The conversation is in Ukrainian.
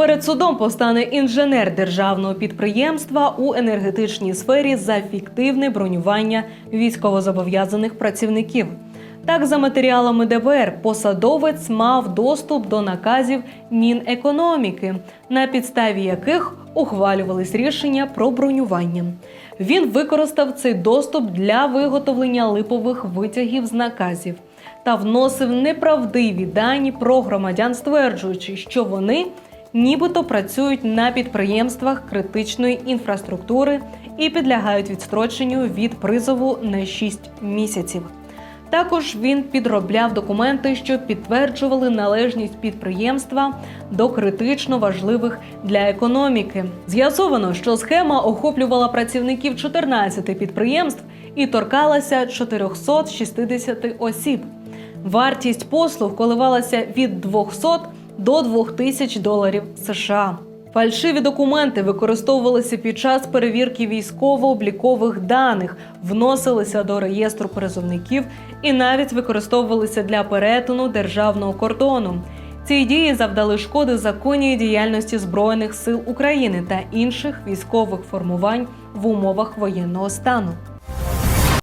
Перед судом постане інженер державного підприємства у енергетичній сфері за фіктивне бронювання військовозобов'язаних працівників. Так, за матеріалами ДБР, посадовець мав доступ до наказів Мінекономіки, на підставі яких ухвалювались рішення про бронювання. Він використав цей доступ для виготовлення липових витягів з наказів та вносив неправдиві дані про громадян, стверджуючи, що вони нібито працюють на підприємствах критичної інфраструктури і підлягають відстроченню від призову на 6 місяців. Також він підробляв документи, що підтверджували належність підприємства до критично важливих для економіки. З'ясовано, що схема охоплювала працівників 14 підприємств і торкалася 460 осіб. Вартість послуг коливалася від 200 до 2000 доларів США. Фальшиві документи використовувалися під час перевірки військово-облікових даних, вносилися до реєстру призовників і навіть використовувалися для перетину державного кордону. Ці дії завдали шкоди законній діяльності Збройних сил України та інших військових формувань в умовах воєнного стану.